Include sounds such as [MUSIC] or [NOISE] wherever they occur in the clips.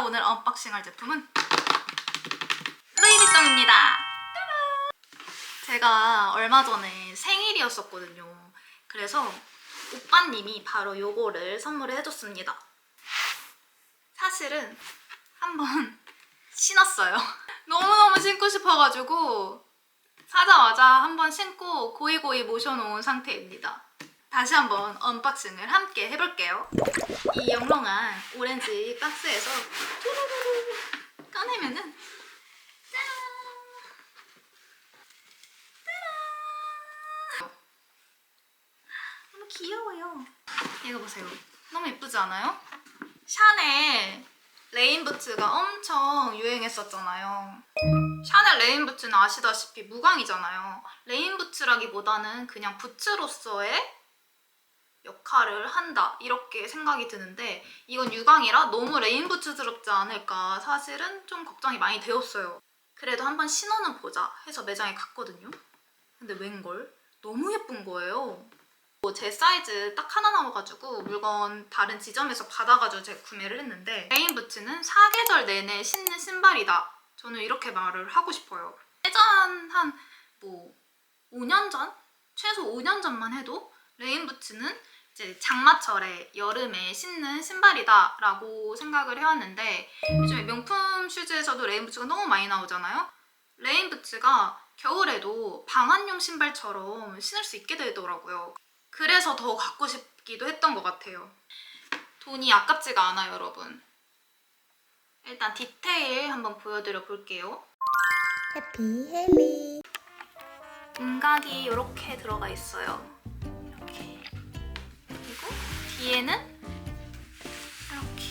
오늘 언박싱할 제품은 루이비통입니다. 제가 얼마 전에 생일이었었거든요. 그래서 오빠님이 바로 요거를 선물을 해줬습니다. 사실은 한번 [LAUGHS] 신었어요. [LAUGHS] 너무너무 신고 싶어가지고 사자마자 한번 신고 고이고이 모셔놓은 상태입니다. 다시 한번 언박싱을 함께 해볼게요. 이 영롱한 오렌지 박스에서 꺼내면은 짠! 짜란! 너무 귀여워요. 이거 보세요. 너무 예쁘지 않아요? 샤넬 레인부츠가 엄청 유행했었잖아요. 샤넬 레인부츠는 아시다시피 무광이잖아요. 레인부츠라기보다는 그냥 부츠로서의 역할을 한다 이렇게 생각이 드는데 이건 유광이라 너무 레인부츠스럽지 않을까 사실은 좀 걱정이 많이 되었어요. 그래도 한번 신어는 보자 해서 매장에 갔거든요. 근데 웬걸 너무 예쁜 거예요. 뭐제 사이즈 딱 하나 남아가지고 물건 다른 지점에서 받아가지고 제가 구매를 했는데 레인부츠는 사계절 내내 신는 신발이다. 저는 이렇게 말을 하고 싶어요. 예전 한 뭐 5년 전? 최소 5년 전만 해도 레인부츠는 이제 장마철에 여름에 신는 신발이다라고 생각을 해왔는데 요즘에 명품 슈즈에서도 레인부츠가 너무 많이 나오잖아요. 레인부츠가 겨울에도 방한용 신발처럼 신을 수 있게 되더라고요. 그래서 더 갖고 싶기도 했던 것 같아요. 돈이 아깝지가 않아요, 여러분. 일단 디테일 한번 보여드려 볼게요. 해피 헬리 음각이 이렇게 들어가 있어요. 뒤에는 이렇게,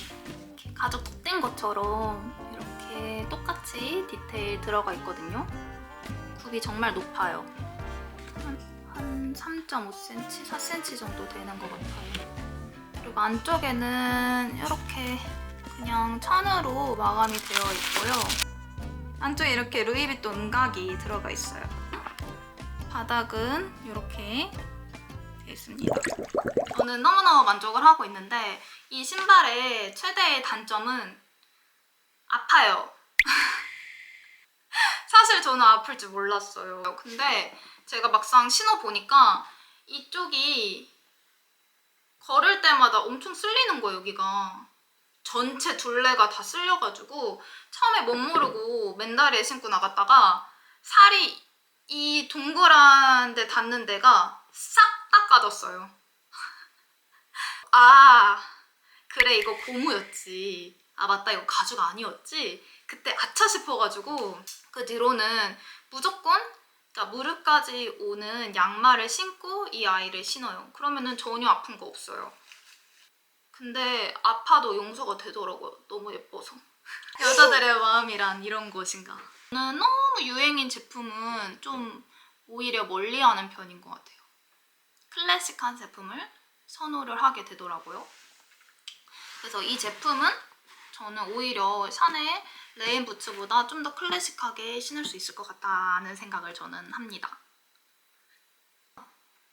이렇게 가죽 덧댄 것처럼 이렇게 똑같이 디테일 들어가 있거든요. 굽이 정말 높아요. 한, 한 3.5cm, 4cm 정도 되는 것 같아요. 그리고 안쪽에는 이렇게 그냥 천으로 마감이 되어 있고요. 안쪽에 이렇게 루이비통 음각이 들어가 있어요. 바닥은 이렇게 되어 있습니다. 저는 너무너무 만족을 하고 있는데 이 신발의 최대의 단점은 아파요. [LAUGHS] 사실 저는 아플 줄 몰랐어요. 근데 제가 막상 신어 보니까 이쪽이 걸을 때마다 엄청 쓸리는 거예요, 여기가. 전체 둘레가 다 쓸려가지고 처음에 못 모르고 맨다리에 신고 나갔다가 살이 이 동그란 데 닿는 데가 싹 닦아졌어요. [LAUGHS] 아, 그래, 이거 고무였지. 아, 맞다, 이거 가죽 아니었지? 그때 아차 싶어가지고, 그 뒤로는 무조건 그러니까 무릎까지 오는 양말을 신고 이 아이를 신어요. 그러면은 전혀 아픈 거 없어요. 근데 아파도 용서가 되더라고요. 너무 예뻐서. [LAUGHS] 여자들의 마음이란 이런 것인가. 저는 너무 유행인 제품은 좀 오히려 멀리하는 편인 것 같아요. 클래식한 제품을 선호를 하게 되더라고요. 그래서 이 제품은 저는 오히려 샤넬 레인 부츠보다 좀 더 클래식하게 신을 수 있을 것 같다는 생각을 저는 합니다.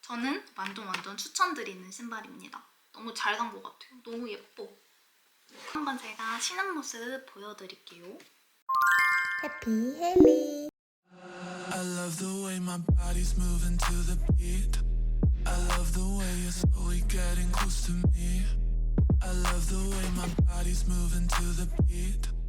저는 완전 완전 추천드리는 신발입니다. 너무 잘 산 것 같아요. 너무 예뻐. 한번 제가 신은 모습 보여드릴게요. 해피 헬리 I love the way my body's moving to the beat. I love the way you're slowly getting close to me. I love the way my body's moving to the beat.